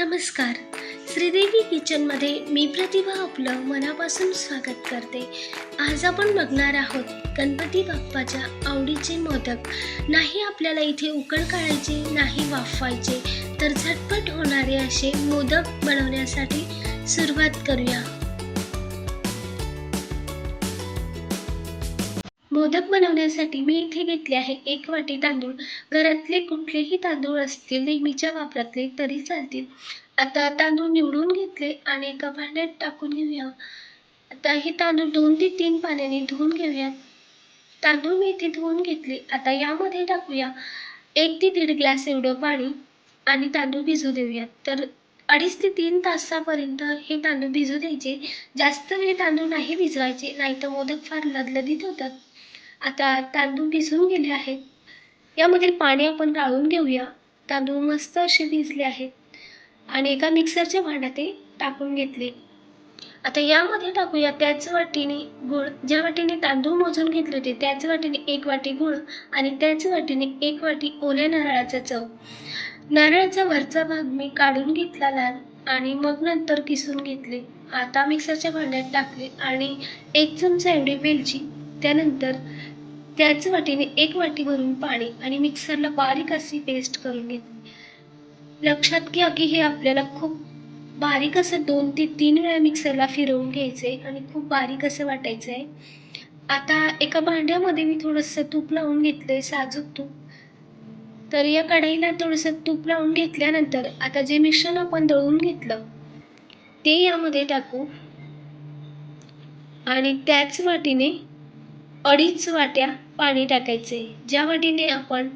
नमस्कार. श्रीदेवी किचनमध्ये मी प्रतिभा आपलं मनापासून स्वागत करते. आज आपण बघणार आहोत गणपती बाप्पाच्या आवडीचे मोदक. नाही आपल्याला इथे उकड काढायचे नाही वाफवायचे तर झटपट होणारे असे मोदक बनवण्यासाठी सुरुवात करूया. मोदक बनवण्यासाठी मी इथे घेतले आहे एक वाटी तांदूळ. घरातले कुठलेही तांदूळ असतील नेहमीच्या वापरातले तरी चालतील. आता तांदूळ निवडून घेतले आणि एका भांड्यात टाकून घेऊया. आता हे तांदूळ दोन ते तीन पाण्याने धुवून घेऊयात तांदूळ मी इथे धुवून घेतले. आता यामध्ये टाकूया एक ते दीड ग्लास एवढं पाणी आणि तांदूळ भिजू देऊयात तर अडीच ते तीन तासापर्यंत हे तांदूळ भिजू द्यायचे. जास्त वेळ तांदूळ नाही भिजवायचे नाहीतर मोदक फार लदलदीत होतात. आता तांदूळ भिजून गेले आहेत. यामध्ये पाणी आपण गाळून घेऊया. तांदूळ मस्त असे भिजले आहेत. आणि एका मिक्सरच्या भांड्यात ते टाकून घेतले. आता यामध्ये टाकूया त्याच वाटीने गुळ. ज्या वाटीने तांदूळ मोजून घेतले होते त्याच वाटीने एक वाटी गुळ आणि त्याच वाटीने एक वाटी ओल्या नारळाचा चव. नारळाचा वरचा भाग मी काढून घेतला लाल आणि मग नंतर किसून घेतले. आता मिक्सरच्या भांड्यात टाकले आणि एक चमचा एवढी वेलची त्यानंतर त्याच वाटीने एक वाटी भरून पाणी आणि मिक्सरला बारीक अशी पेस्ट करून घेतली. लक्षात घ्या की हे आपल्याला खूप बारीक असं दोन ते तीन वेळा मिक्सरला फिरवून घ्यायचंय आणि खूप बारीक असं वाटायचं आहे आता एका भांड्यामध्ये मी थोडंसं तूप लावून घेतलं आहे साजूक तूप. तर या कढईला थोडंसं तूप लावून घेतल्यानंतर आता जे मिश्रण आपण दळून घेतलं ते यामध्ये टाकू. आणि त्याच वाटीने अडीच वाट्या पाणी टाकायचे. ज्या वाटीने आपण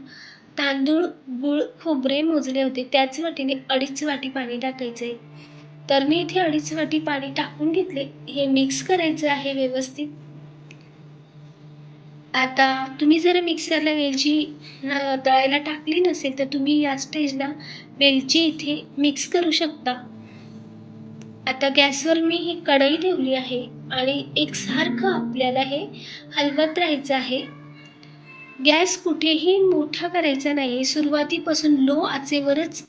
तांदूळ गूळ खोबरे मोजले होते त्याच वाटीने अडीच वाटी पाणी टाकायचे. तर मी इथे अडीच वाटी पाणी टाकून घेतले. हे मिक्स करायचं आहे व्यवस्थित. आता तुम्ही जर मिक्सरला वेलची तळायला दळायला टाकली नसेल तर तुम्ही या स्टेजला वेलची इथे मिक्स करू शकता. आता गॅसवर मी ही कढई ठेवली आहे आणि एकसारखं आपल्याला हे हलवत राहायचं आहे. गॅस कुठेही मोठा करायचा नाही. सुरुवातीपासून लो आचेवरच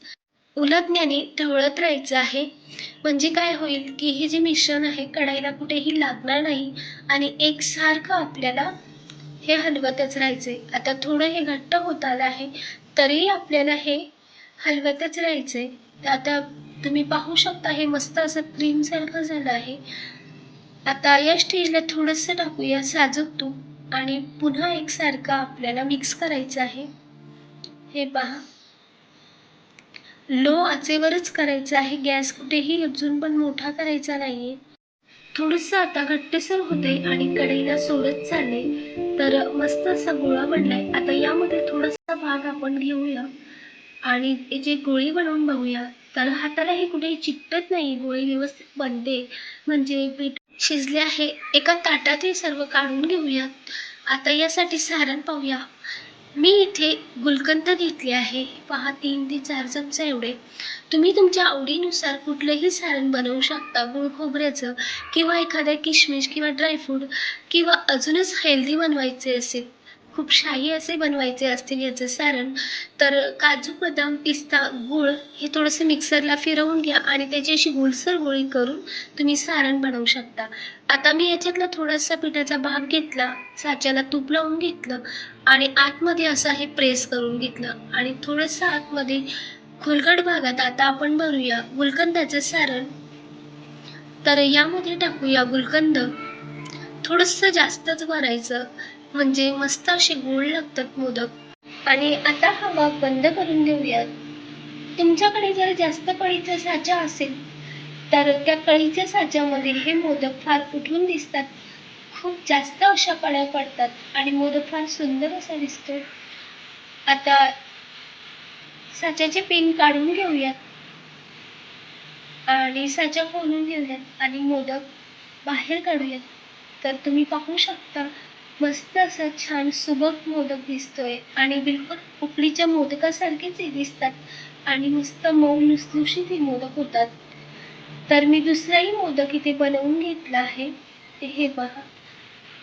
उलटण्याने ढवळत राहायचं आहे. म्हणजे काय होईल की हे जे मिश्रण आहे कढाईला कुठेही लागणार नाही आणि एकसारखं आपल्याला हे हलवतच राहायचं आहे आता थोडं हे घट्ट होत आलं आहे तरीही आपल्याला हे हलवतच राहायचं आहे आता तुम्ही पाहू शकता हे मस्त असं क्रीम सारखं झालं आहे. आता या स्टेजला थोडंसं टाकूया साजूक तूप. आणि पुन्हा एकसारखं आपल्याला मिक्स करायचं आहे. हे पहा. लो आचेवरच करायचं आहे. गॅस कुठेही अजून पण मोठा करायचा नाहीये. थोडंसं आता घट्टसर होते आणि कढईला सोडत चालले तर मस्त असा गोळा बनलाय. आता यामध्ये थोडासा भाग आपण घेऊया. आणि जे गोळी बनवून बघूया तर हाताला हे कुठेही चिकटत नाही गोळी व्यवस्थित बनते. म्हणजे पीठ शिजले आहे. एका ताटात हे सर्व काढून घेऊयात. आता यासाठी सारण पाहूया. मी इथे गुलकंद घेतले आहे. पहा तीन ते चार चमचा एवढे. तुम्ही तुमच्या आवडीनुसार कुठलंही सारण बनवू शकता. गुळ खोबऱ्याचं किंवा एखाद्या किशमिश किंवा ड्रायफ्रूट किंवा अजूनच हेल्दी बनवायचे असेल खूप शाही असे बनवायचे असतील याचं सारण. तर काजू बदाम पिस्ता गूळ हे थोडंसं मिक्सरला फिरवून घ्या आणि त्याची अशी गुलसर गोळी करून तुम्ही सारण बनवू शकता. आता मी याच्यातला थोडासा पिठाचा भाग घेतला साच्याला तूप लावून घेतलं आणि आतमध्ये असं हे प्रेस करून घेतलं. आणि थोडंसं आतमध्ये खोलगट भागात आता आपण भरूया गुलकंदाचं सारण. तर यामध्ये टाकूया गुलकंद. थोडंसं जास्तच भरायचं म्हणजे मस्त असे गोड लागतात मोदक. आणि आता हा भाग बंद करून देऊयात. तुमच्याकडे जर जास्त कळीचा साचा असेल तर त्या कळीच्या साच्यामध्ये हे मोदक फार उठून दिसतात. खूप जास्त अशा कळ्या पडतात आणि मोदक फार सुंदर असा दिसतो आता साच्याचे पिन काढून घेऊयात. आणि साचा खोलून घेऊयात आणि मोदक बाहेर काढूयात. तर तुम्ही पाहू शकता मस्त असं छान सुबक मोदक दिसतोय आणि बिलकुल उकडीच्या मोदकासारखेच हे दिसतात आणि मस्त मऊ लुसलुशीत हे मोदक होतात. तर मी दुसराही मोदक इथे बनवून घेतला आहे. ते हे पहा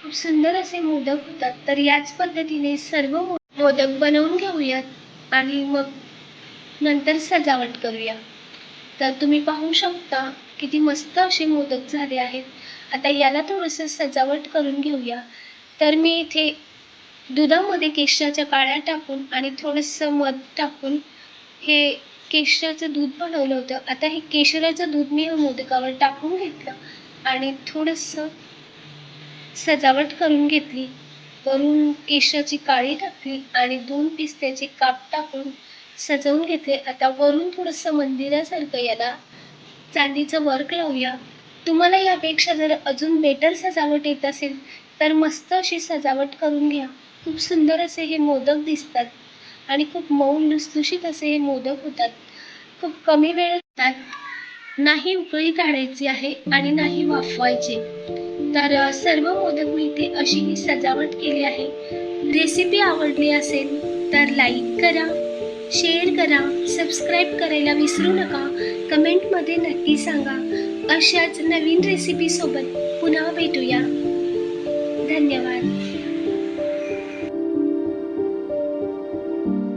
खूप सुंदर असे मोदक होतात. तर याच पद्धतीने सर्व मोदक बनवून घेऊयात आणि मग नंतर सजावट करूया. तर तुम्ही पाहू शकता किती मस्त असे मोदक झाले आहेत. आता याला थोडंसं सजावट करून घेऊया. तर मी इथे दुधामध्ये केशराच्या काळ्या टाकून आणि थोडंसं मध टाकून हे केशराचं दूध बनवलं होतं. आता हे केशराचं दूध मी या मोदकावर टाकून घेतलं आणि थोडंसं सजावट करून घेतली. वरून केशराची काळी टाकली आणि दोन पिस्त्याचे काप टाकून सजवून घेतले. आता वरून थोडंसं मंदिरासारखं याला चांदीचं वर्क लावूया. तुम्हाला यापेक्षा जर अजून बेटर सजावट येत असेल तर मस्त अशी सजावट करून घ्या. खूप सुंदर असे हे मोदक दिसतात. आणि खूप मऊ लुसलुशीत असे हे मोदक होतात. खूप कमी वेळ होतात नाही उकळी काढायची आहे आणि नाही वाफवायचे. तर सर्व मोदक मी इथे अशी ही सजावट केली आहे. रेसिपी आवडली असेल तर लाईक करा शेअर करा सबस्क्राईब करायला विसरू नका. कमेंटमध्ये नक्की सांगा. अशाच नवीन रेसिपीसोबत पुन्हा भेटूया. धन्यवाद